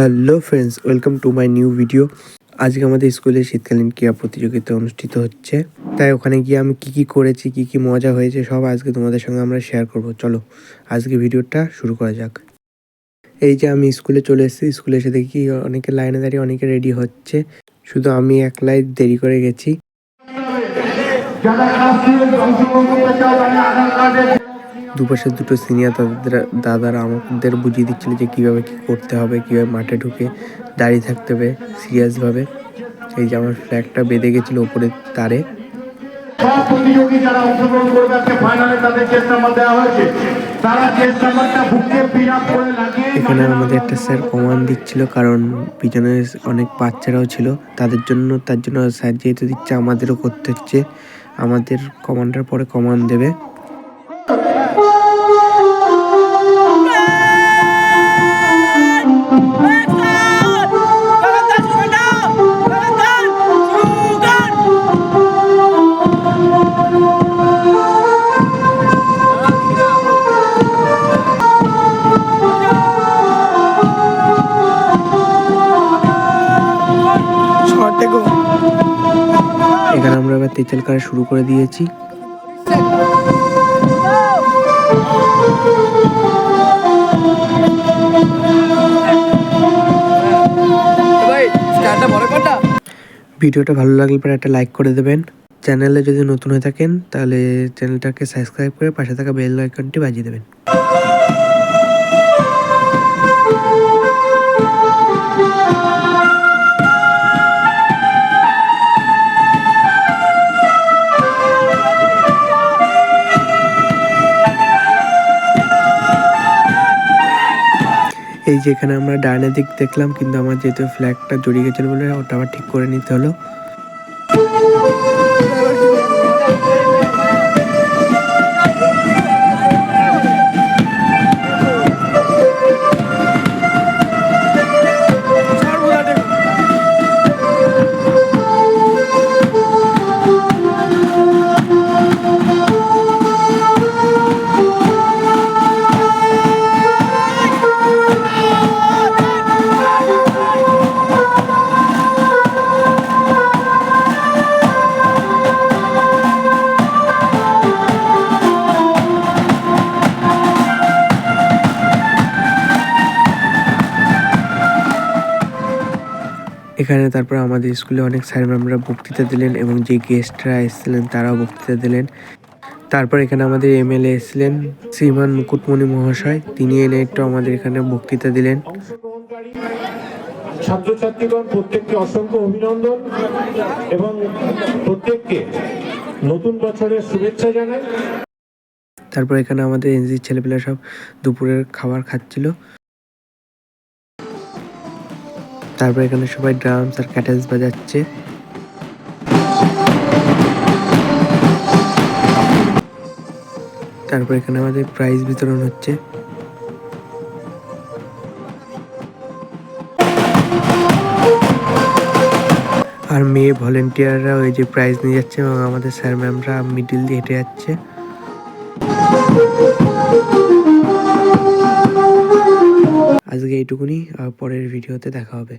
Hello friends, welcome to my new video. আজকে আমাদের স্কুলে শীতকালীন ক্রীড়া প্রতিযোগিতা অনুষ্ঠিত হচ্ছে। তাই ওখানে গিয়ে আমি কি কি করেছি, কি কি মজা হয়েছে, সব আজকে তোমাদের সঙ্গে আমরা শেয়ার করব। চলো, আজকে ভিডিওটা শুরু করা যাক। এই যে আমি স্কুলে চলে এসেছি, স্কুলে এসে দেখি অনেকে লাইনে দাঁড়িয়ে অনেকে রেডি হচ্ছে। শুধু আমি একলাই দেরি করে গেছি। দুপাশে দুটো সিনিয়র দাদারা দাদারা আমাদের বুঝিয়ে দিচ্ছিল যে কীভাবে কী করতে হবে কীভাবে মাঠে ঢুকে দাঁড়িয়ে থাকতে হবে সিরিয়াসভাবে। এই যে আমার ফ্ল্যাগটা বেঁধে গেছিল ওপরে তারে। সব প্রতিযোগী যারা অংশগ্রহণ করবে আজকে ফাইনালে তাদের দেওয়া হয়েছে। এখানে আমাদের একটা স্যার কমান দিচ্ছিল কারণ পিছনে অনেক বাচ্চারাও ছিল। তাদের জন্য তার জন্য স্যার যেহেতু দিচ্ছে আমাদেরও করতে হচ্ছে। আমাদের কমান্ডার পরে কমান দেবে। এখানে আমরা এবার তেঁচাল করা শুরু করে দিয়েছি। ভিডিওটা ভালো লাগলে পরে একটা লাইক করে দেবেন। চ্যানেলে যদি নতুন হয়ে থাকেন তাহলে চ্যানেলটাকে সাবস্ক্রাইব করে পাশে থাকা বেল আইকনটি বাজিয়ে দেবেন। এই যেখানে আমরা ডাইনে দিক দেখলাম, কিন্তু আমার যেহেতু ফ্ল্যাগটা জড়িয়ে গেছিল বলে ওটা আবার ঠিক করে নিতে হলো। এখানে তারপর আমাদের স্কুলে অনেক স্যার ম্যামরা বক্তৃতা দিলেন এবং যে গেস্টরা এসেছিলেন তারাও বক্তৃতা দিলেন। তারপর এখানে আমাদের এমএলএ এসেছিলেন শ্রীমান মুকুটমণি মহাশয়। তিনি এনে একটু আমাদের এখানে বক্তৃতা দিলেন। ছাত্রছাত্রীগণ প্রত্যেককে অসংখ্য অভিনন্দন এবং প্রত্যেককে নতুন বছরের শুভেচ্ছা জানাই। তারপর এখানে আমাদের এনজির ছেলেপেলা সব দুপুরের খাবার খাচ্ছিল। তারপর এখানে সবাই ড্রামস আর ক্যাটেলস বাজাচ্ছে। তারপর এখানে আমাদের প্রাইজ বিতরণ হচ্ছে। আর মেয়ে ভলেন্টিয়াররা ওই যে প্রাইজ নিয়ে যাচ্ছে এবং আমাদের স্যার ম্যামরা মিডিল দিয়ে হেঁটে যাচ্ছে। আজকে এইটুকুনি আর পরের ভিডিওতে দেখা হবে।